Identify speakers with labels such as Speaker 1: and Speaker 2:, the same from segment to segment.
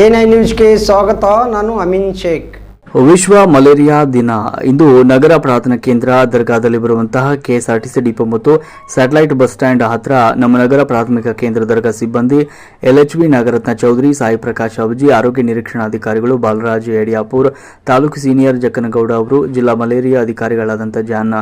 Speaker 1: N I ನ್ಯೂಸ್ಗೆ ಸ್ವಾಗತ, ನಾನು ಅಮಿನ್ ಶೇಖ್.
Speaker 2: ವಿಶ್ವ ಮಲೇರಿಯಾ ದಿನ. ಇಂದು ನಗರ ಪ್ರಾರ್ಥನಾ ಕೇಂದ್ರ ದರ್ಗಾದಲ್ಲಿ ಬರುವಂತಹ ಕೆಎಸ್ಆರ್ಟಿಸಿ ಡಿಪೋ ಮತ್ತು ಸ್ಯಾಟಲೈಟ್ ಬಸ್ ಸ್ಟ್ಯಾಂಡ್ ಹತ್ರ ನಮ್ಮ ನಗರ ಪ್ರಾಥಮಿಕ ಕೇಂದ್ರ ದರ್ಗಾ ಸಿಬ್ಬಂದಿ ಎಲ್ಎಚ್ವಿ ನಾಗರತ್ನ ಚೌಧರಿ ಸಾಯಿ ಪ್ರಕಾಶ್ ಅವಜಿ ಆರೋಗ್ಯ ನಿರೀಕ್ಷಣಾಧಿಕಾರಿಗಳು ಬಾಲರಾಜ್ ಯಡಿಯಾಪುರ್ ತಾಲೂಕು ಸೀನಿಯರ್ ಜಕ್ಕನಗೌಡ ಅವರು, ಜಿಲ್ಲಾ ಮಲೇರಿಯಾ ಅಧಿಕಾರಿಗಳಾದಂಥ ಜಾನ್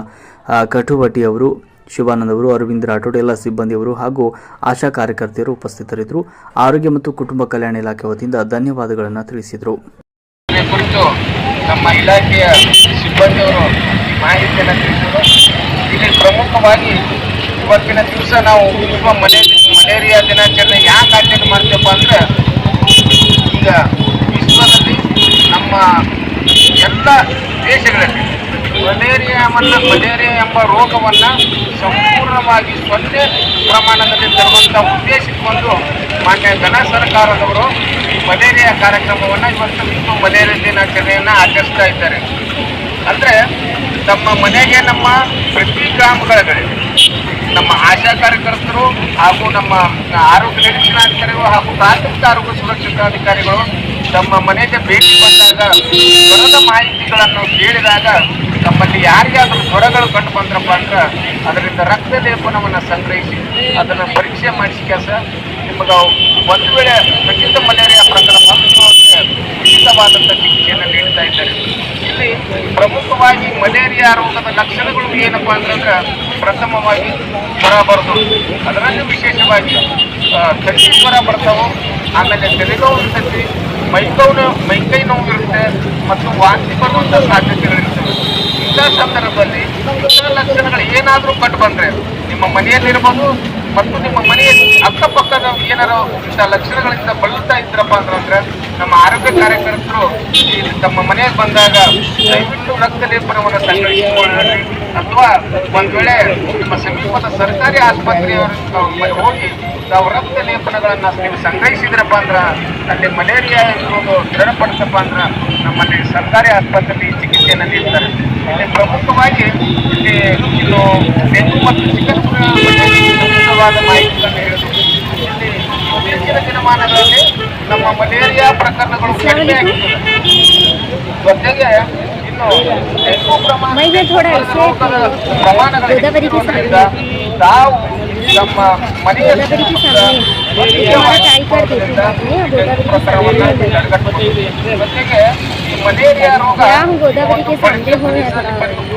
Speaker 2: ಕಟುವಟಿ ಅವರು ಶಿವಾನಂದ್ ಅವರು ಅರವಿಂದ್ ರಾಠೋಡ್, ಎಲ್ಲ ಸಿಬ್ಬಂದಿಯವರು ಹಾಗೂ ಆಶಾ ಕಾರ್ಯಕರ್ತೆಯರು ಉಪಸ್ಥಿತರಿದ್ದರು. ಆರೋಗ್ಯ ಮತ್ತು ಕುಟುಂಬ ಕಲ್ಯಾಣ ಇಲಾಖೆ ವತಿಯಿಂದ ಧನ್ಯವಾದಗಳನ್ನು ತಿಳಿಸಿದರು.
Speaker 3: ನಮ್ಮ ಇಲಾಖೆಯ ಸಿಬ್ಬಂದಿಯವರು ಮಾಹಿತಿಯನ್ನು ತಿಳಿಸಿದರು. ಇಲ್ಲಿ ಪ್ರಮುಖವಾಗಿ ಇವತ್ತಿನ ದಿವಸ ನಾವು ವಿಶ್ವ ಮಲೇ, ಮಲೇರಿಯಾ ದಿನಾಚರಣೆ ಯಾಕೆ ಆಚರಣೆ ಮಾಡ್ತೇವಪ್ಪ ಅಂದರೆ, ಈಗ ವಿಶ್ವದಲ್ಲಿ ನಮ್ಮ ಎಲ್ಲ ದೇಶಗಳಲ್ಲಿ ಮಲೇರಿಯಾವನ್ನು ಮಲೇರಿಯಾ ಎಂಬ ರೋಗವನ್ನು ಸಂಪೂರ್ಣವಾಗಿ ಸೊನ್ನೆ ಪ್ರಮಾಣದಲ್ಲಿ ತರುವಂಥ ಉದ್ದೇಶಕ್ಕೊಂದು ಮಾನ್ಯ ಘನ ಸರ್ಕಾರದವರು ಮಲೇರಿಯಾ ಕಾರ್ಯಕ್ರಮವನ್ನು ಇವತ್ತು ವಿಶ್ವ ಮಲೇರಿಯಾ ದಿನಾಚರಣೆಯನ್ನು ಆಚರಿಸ್ತಾ ಇದ್ದಾರೆ. ಅಂದರೆ ನಮ್ಮ ಮನೆಗೆ ನಮ್ಮ ಪ್ರತಿ ಗ್ರಾಮಗಳಲ್ಲಿ ನಮ್ಮ ಆಶಾ ಕಾರ್ಯಕರ್ತರು ಹಾಗೂ ನಮ್ಮ ಆರೋಗ್ಯ ನಿರೀಕ್ಷಣಾಧಿಕಾರಿಗಳು ಹಾಗೂ ಪ್ರಾಥಮಿಕ ಆರೋಗ್ಯ ಸುರಕ್ಷತಾಧಿಕಾರಿಗಳು ತಮ್ಮ ಮನೆಗೆ ಭೇಟಿ ಬಂದಾಗ ಜ್ವರದ ಮಾಹಿತಿಗಳನ್ನು ಕೇಳಿದಾಗ ನಮ್ಮಲ್ಲಿ ಯಾರಿಗಾದ್ರೂ ಜ್ವರಗಳು ಕಂಡು ಬಂದ್ರಪ್ಪ ಅಂದ್ರೆ ಅದರಿಂದ ರಕ್ತ ಲೇಪನವನ್ನು ಸಂಗ್ರಹಿಸಿ ಅದನ್ನು ಪರೀಕ್ಷೆ ಮಾಡಿಸಿ ಕೆಲಸ. ನಿಮಗೆ ಒಂದು ವೇಳೆ ಖಚಿತ ಮಲೇರಿಯಾ ಪ್ರಕರಣ ಬಂತು ಅಂದರೆ ಉಚಿತವಾದಂಥ ಚಿಕಿತ್ಸೆಯನ್ನು ನೀಡ್ತಾ ಇದ್ದಾರೆ. ಇಲ್ಲಿ ಪ್ರಮುಖವಾಗಿ ಮಲೇರಿಯಾ ರೋಗದ ಲಕ್ಷಣಗಳು ಏನಪ್ಪ ಅಂತಂದ್ರೆ ಪ್ರಥಮವಾಗಿ ಜ್ವರ ಬರೋದು. ಅದರಲ್ಲೂ ವಿಶೇಷವಾಗಿ ಥಂಡಿ ಜ್ವರ ಬರ್ತಾವೆ, ಆಮೇಲೆ ತಲೆನೋವು ಇರ್ತೈತಿ ಮೈಕೈ ಮೈಕೈ ನೋವು ಇರುತ್ತೆ, ಮತ್ತು ವಾಂತಿ ಬರುವಂಥ ಸಾಧ್ಯತೆಗಳಿರ್ತವೆ ಇಂಥ ಸಂದರ್ಭದಲ್ಲಿ ಇಂಥ ಲಕ್ಷಣಗಳು ಏನಾದರೂ ಕಂಡು ಬಂದರೆ ನಿಮ್ಮ ಮನೆಯಲ್ಲಿರ್ಬೋದು ಮತ್ತು ನಿಮ್ಮ ಮನೆಯ ಅಕ್ಕಪಕ್ಕದ ಏನಾರು ಇಂಥ ಲಕ್ಷಣಗಳಿಂದ ಬಳಲ್ತಾ ಇದ್ರಪ್ಪ ಅಂತಂದ್ರೆ ನಮ್ಮ ಆರೋಗ್ಯ ಕಾರ್ಯಕರ್ತರು ತಮ್ಮ ಮನೆಗೆ ಬಂದಾಗ ದಯವಿಟ್ಟು ರಕ್ತ ಲೇಪನವನ್ನು ಸಂಗ್ರಹಿಸಿಕೊಳ್ಳಿ ಅಥವಾ ಒಂದ್ ವೇಳೆ ನಿಮ್ಮ ಸಮೀಪದ ಸರ್ಕಾರಿ ಆಸ್ಪತ್ರೆಯವರು ಹೋಗಿ ನಾವು ರಕ್ತ ಲೇಪನಗಳನ್ನು ನೀವು ಸಂಗ್ರಹಿಸಿದ್ರಪ್ಪ ಅಂದ್ರೆ ಅಲ್ಲಿ ಮಲೇರಿಯಾ ಇರೋದು ದೃಢಪಡಿಸಪ್ಪ ಅಂದ್ರೆ ನಮ್ಮಲ್ಲಿ ಸರ್ಕಾರಿ ಆಸ್ಪತ್ರೆಯಲ್ಲಿ ಚಿಕಿತ್ಸೆಯನ್ನು ನೀಡ್ತಾರೆ. ಇಲ್ಲಿ ಪ್ರಮುಖವಾಗಿ ಇಲ್ಲಿ ಇನ್ನು ಡೆಂಗು ಮತ್ತು ಚಿಕನ್ ಸಂಪೂರ್ಣವಾದ ಮಾಹಿತಿಗಳನ್ನು ಹೇಳಿದ್ರು. ಇಲ್ಲಿ ಇತ್ತೀಚಿನ ದಿನಮಾನಗಳಲ್ಲಿ ನಮ್ಮ ಮಲೇರಿಯಾ ಪ್ರಕರಣಗಳು ಕಡಿಮೆ ಆಗುತ್ತದೆ ಜೊತೆಗೆ ಇನ್ನು ಡೆಂಗು ಪ್ರಮಾಣ ಪ್ರಮಾಣಗಳು ಹೆಚ್ಚಿರುವುದರಿಂದ ತಾವು ನಮ್ಮ
Speaker 4: ಮನೆಯಲ್ಲಿ
Speaker 3: ಜೊತೆಗೆ ಮಲೇರಿಯಾ ರೋಗ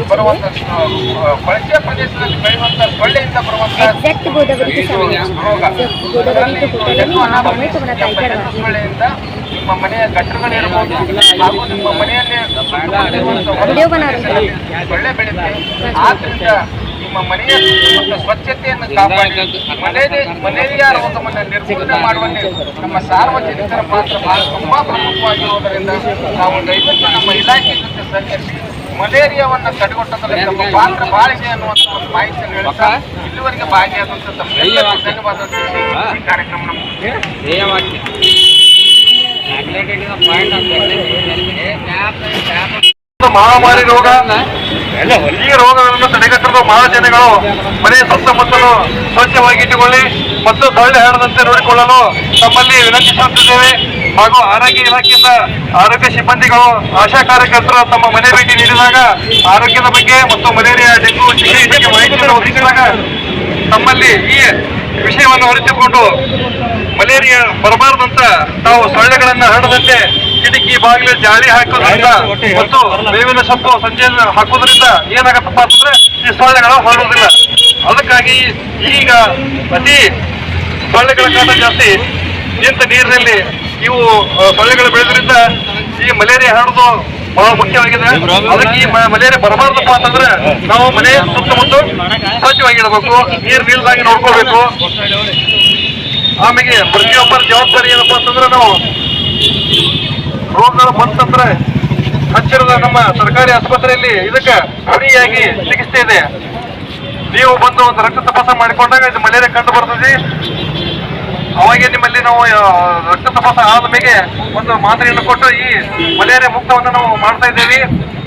Speaker 3: ಬರುವಂತ ಕೊಳಚೆ ಪ್ರದೇಶದಲ್ಲಿ ಬೆಳೆಯುವಂತ ಸೊಳ್ಳೆಯಿಂದ ಬರುವಂತ ರೋಗ? ಸೊಳ್ಳೆಯಿಂದ ನಿಮ್ಮ ಮನೆಯ ಗಟ್ಟರುಗಳಿರಬಹುದು ಹಾಗೂ ನಿಮ್ಮ ಮನೆಯಲ್ಲಿ ಸೊಳ್ಳೆ ಬೆಳೆಯುತ್ತೆ ಆದ್ರಿಂದ ನಿಮ್ಮ ಮನೆಯ ಸ್ವಚ್ಛತೆಯನ್ನು ಕಾಪಾಡಿ. ಮಲೇರಿಯಾ ರೋಗವನ್ನು ನಿರ್ಮೂಲನೆ ಮಾಡುವಲ್ಲಿ ನಮ್ಮ ಸಾರ್ವಜನಿಕರ ಪಾತ್ರ ಬಹಳ ತುಂಬಾ ಪ್ರಮುಖವಾಗಿರುವುದರಿಂದ ನಾವು ದಯವಿಟ್ಟು ನಮ್ಮ ಇಲಾಖೆ ಜೊತೆ ಸಹಕರಿಸಿ ಮಲೇರಿಯಾವನ್ನು ತಡೆಗಟ್ಟೋದ್ರಲ್ಲಿ ನಮ್ಮ ಪಾತ್ರ ಬಹಳ ಇದೆ ಅನ್ನುವಂಥ ಒಂದು ಮಾಹಿತಿಯನ್ನು ಹೇಳ್ತಾ ಇಲ್ಲಿವರೆಗೆ ಭಾಗಿಯಾದಂಥ ತಮ್ಮೆಲ್ಲರಿಗೂ ಧನ್ಯವಾದ. ಈ ಕಾರ್ಯಕ್ರಮ ನಮ್ಮ
Speaker 5: ಮಹಾಮಾರಿ ರೋಗ ಈ ರೋಗಗಳನ್ನು ತಡೆಗಟ್ಟಲು ಮಹಾಜನಗಳು ಮನೆಯ ಸುತ್ತಮುತ್ತಲು ಸ್ವಚ್ಛವಾಗಿ ಇಟ್ಟುಕೊಳ್ಳಿ ಮತ್ತು ಸೊಳ್ಳೆ ಹರಡದಂತೆ ನೋಡಿಕೊಳ್ಳಲು ತಮ್ಮಲ್ಲಿ ವಿನಂತಿಸುತ್ತಿದ್ದೇವೆ ಹಾಗೂ ಆರೋಗ್ಯ ಇಲಾಖೆಯಿಂದ ಆರೋಗ್ಯ ಸಿಬ್ಬಂದಿಗಳು, ಆಶಾ ಕಾರ್ಯಕರ್ತರು ತಮ್ಮ ಮನೆ ಭೇಟಿ ನೀಡಿದಾಗ ಆರೋಗ್ಯದ ಬಗ್ಗೆ ಮತ್ತು ಮಲೇರಿಯಾ, ಡೆಂಗು ಚಿಕಿತ್ಸೆ ಮಾಹಿತಿಯನ್ನು ಒದಗಿಸಿದಾಗ ತಮ್ಮಲ್ಲಿ ಈ ವಿಷಯವನ್ನು ಅರಿತುಕೊಂಡು ಮಲೇರಿಯಾ ಬರಬಾರದಂತ ತಾವು ಸೊಳ್ಳೆಗಳನ್ನು ಹರಡದಂತೆ ಕಿಟಕಿ ಬಾಗಿಲು ಜಾಳಿ ಹಾಕೋದ್ರಿಂದ ಮತ್ತು ಬೇವಿನ ಸೊಪ್ಪು ಸಂಜೆ ಹಾಕೋದ್ರಿಂದ ಏನಾಗತ್ತಪ್ಪ ಅಂತಂದ್ರೆ ಈ ಸೊಳ್ಳೆಗಳು ಹೊರಡೋದಿಲ್ಲ ಅದಕ್ಕಾಗಿ ಈಗ ಅತಿ ಸೊಳ್ಳೆಗಳ ಕಾಟ ಜಾಸ್ತಿ ನಿಂತ ನೀರಿನಲ್ಲಿ ಇವು ಸೊಳ್ಳೆಗಳು ಬೆಳೆದ್ರಿಂದ ಈ ಮಲೇರಿಯಾ ಹರಡೋದು ಬಹಳ ಮುಖ್ಯವಾಗಿದೆ. ಅದಕ್ಕೆ ಈ ಮಲೇರಿಯಾ ಬರಬಾರ್ದಪ್ಪ ಅಂತಂದ್ರೆ ನಾವು ಮನೆ ಸುತ್ತಮುತ್ತ ಸ್ವಚ್ಛವಾಗಿಡಬೇಕು ನೀರು ನಿಲ್ದಾಗಿ ನೋಡ್ಕೋಬೇಕು. ಆಮೇಲೆ ಪ್ರತಿಯೊಬ್ಬರ ಜವಾಬ್ದಾರಿ ಏನಪ್ಪಾ ಅಂತಂದ್ರೆ ನಾವು ರೋಗಗಳು ಬಂತಂದ್ರೆ ಹತ್ತಿರದ ನಮ್ಮ ಸರ್ಕಾರಿ ಆಸ್ಪತ್ರೆಯಲ್ಲಿ ಇದಕ್ಕೆ ಫ್ರೀಯಾಗಿ ಚಿಕಿತ್ಸೆ ಇದೆ. ನೀವು ಬಂದು ಒಂದು ರಕ್ತ ತಪಾಸಣೆ ಮಾಡಿಕೊಂಡಾಗ ಇದು ಮಲೇರಿಯಾ ಕಂಡು ಬರ್ತದೆ. ಅವಾಗೆ ನಿಮ್ಮಲ್ಲಿ ನಾವು ರಕ್ತ ತಪಾಸ ಆದ ಮೇಲೆ ಒಂದು ಮಾತ್ರೆಯನ್ನು ಕೊಟ್ಟು ಈ ಮಲೇರಿಯಾ ಮುಕ್ತವನ್ನು ನಾವು ಮಾಡ್ತಾ ಇದ್ದೀವಿ.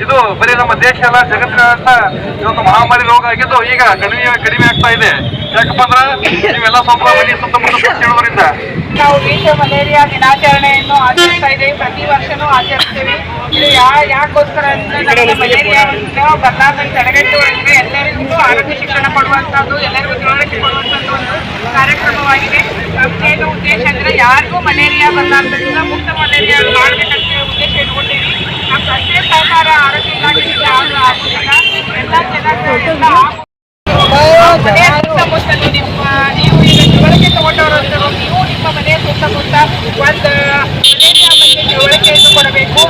Speaker 5: ಇದು ಬರೀ ನಮ್ಮ ದೇಶ ಅಲ್ಲ ಜಗತ್ತಿನಾದ್ಯಂತ ಇದೊಂದು ಮಹಾಮಾರಿ ರೋಗ ಆಗಿದ್ದು ಈಗ ಕಡಿಮೆ ಕಡಿಮೆ ಆಗ್ತಾ ಇದೆ. ಯಾಕಪ್ಪ ಅಂದ್ರೆ ನೀವೆಲ್ಲ ಸ್ವಲ್ಪ ಸುತ್ತಮುತ್ತ ಇಡೋದ್ರಿಂದ
Speaker 6: ನಾವು ವಿಶ್ವ ಮಲೇರಿಯಾ ದಿನಾಚರಣೆಯನ್ನು ಆಚರಿಸ್ತಾ ಇದ್ದೇವೆ. ಪ್ರತಿ ವರ್ಷನೂ ಆಚರಿಸ್ತೀವಿ. ಇದು ಯಾ ಯಾಕೋಸ್ಕರ ಅಂದ್ರೆ ನಮ್ಮ ಬರಲಾರ್ದಂಗೆ ತಡೆಗಟ್ಟುವ ತಡೆಗಟ್ಟುವಂತೆ ಎಲ್ಲರಿಗೂ ಆರೋಗ್ಯ ಶಿಕ್ಷಣ ಕೊಡುವಂಥದ್ದು, ಎಲ್ಲರಿಗೂ ತಿಳುವಳಿಕೆ ಕೊಡುವಂಥದ್ದು ಒಂದು ಕಾರ್ಯಕ್ರಮವಾಗಿದೆ. ಏನು ಉದ್ದೇಶ ಅಂದ್ರೆ ಯಾರಿಗೂ ಮಲೇರಿಯಾ ಬರ್ಲಾರ್ದಂಗೆ ಮುಕ್ತ ಮಲೇರಿಯಾ ಮಾಡಬೇಕಂತ ಉದ್ದೇಶ ಇಟ್ಕೊಂಡಿದ್ದೀವಿ. ನಮ್ಮ ಪ್ರತ್ಯೇಕ ಸಹಕಾರ ಆರೋಗ್ಯ ಇಲಾಖೆಯಿಂದ ಎಲ್ಲ ಎಲ್ಲ ಮನೆಯ ಸುತ್ತಮುತ್ತಲು ನಿಮ್ಮ ನೀವು ಈಗ ತಿಳುವಳಿಕೆ ತಗೊಂಡವರಂತರು ನೀವು ನಿಮ್ಮ ಮನೆಯ ಸುತ್ತಮುತ್ತ ಒಂದು ಮಲೇರಿಯಾ ಬಗ್ಗೆ ತಿಳುವಳಿಕೆಯನ್ನು ಕೊಡಬೇಕು.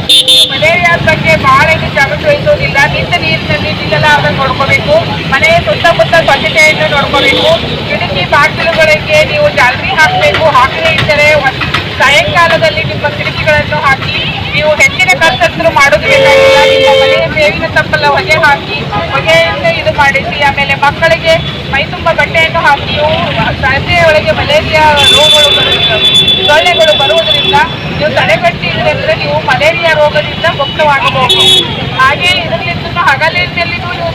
Speaker 6: ಮಲೇರಿಯಾ ಬಗ್ಗೆ ಬಹಳ ಇದು ಜಾಗೃತಿ ವಹಿಸೋದಿಲ್ಲ. ನಿಂತ ನೀರಿನಲ್ಲಿ ಅದನ್ನು ನೋಡ್ಕೋಬೇಕು. ಮನೆಯ ಸುತ್ತಮುತ್ತ ಸ್ವಚ್ಛತೆಯನ್ನು ನೋಡ್ಕೋಬೇಕು. ಕಿಟಕಿ ಬಾಗಿಲುಗಳಿಗೆ ನೀವು ಜಾಲರಿ ಹಾಕಬೇಕು. ಹಾಕದೇ ಇದ್ದರೆ ಸಾಯಂಕಾಲದಲ್ಲಿ ನಿಮ್ಮ ಕಿಟಕಿಗಳನ್ನು ಹಾಕಿ, ನೀವು ಹೆಚ್ಚಿನ ಖರ್ಚಂತರೂ ಮಾಡೋದು ನಿಮ್ಮ ಮನೆಯ ಬೇವಿನ ತಪ್ಪಲ ಹೊಗೆ ಹಾಕಿ ಇದು ಮಾಡಿಸಿ ಆಮೇಲೆ ಮಕ್ಕಳಿಗೆ ಮೈ ತುಂಬ ಬಟ್ಟೆಯನ್ನು ಹಾಕಿಯೂ ಸಂಜೆಯೊಳಗೆ ಮಲೇರಿಯಾ ರೋಗಗಳು ಬರುತ್ತವೆ ಸೊಳ್ಳೆಗಳು ಬರುವುದರಿಂದ ನೀವು ತಡೆಗಟ್ಟಿದ್ರೆ ನೀವು ಮಲೇರಿಯಾ ರೋಗದಿಂದ ಮುಕ್ತವಾಗಬಹುದು. ಹಾಗೆ ಇದರಿಂದ ಹಗಲಿನಲ್ಲಿಯೂ ನೀವು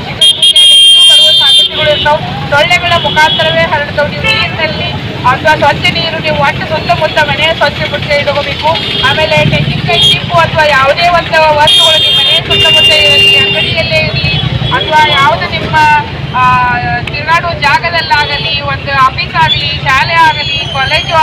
Speaker 6: ಬರುವ ಸಾಧ್ಯತೆಗಳು ಇರ್ತಾವೆ. ಸೊಳ್ಳೆಗಳ ಮುಖಾಂತರವೇ ಹರಡ್ತಾವೆ. ನೀವು ನೀರಿನಲ್ಲಿ, ಅಥವಾ ಸ್ವಚ್ಛ ನೀರು, ನೀವು ಒಟ್ಟು ಸುತ್ತಮುತ್ತ ಮನೆಯ ಸ್ವಚ್ಛ ಬಿಟ್ಟು ಇಟ್ಕೋಬೇಕು. ಆಮೇಲೆ ತೆಂಗಿನಕಾಯಿ ಚಿಪ್ಪು ಅಥವಾ ಯಾವುದೇ ಒಂದು ವಸ್ತುಗಳು ನಿಮ್ಮ ಮನೆ ಸುತ್ತಮುತ್ತ ಅಂಗಡಿಯಲ್ಲೇ ಅಥವಾ ಯಾವುದು ನಿಮ್ಮ ತಿರುಗಾಡುವ ಜಾಗದಲ್ಲಾಗಲಿ ಒಂದು ಆಫೀಸ್ ಆಗಲಿ ಶಾಲೆ ಆಗಲಿ ಕಾಲೇಜು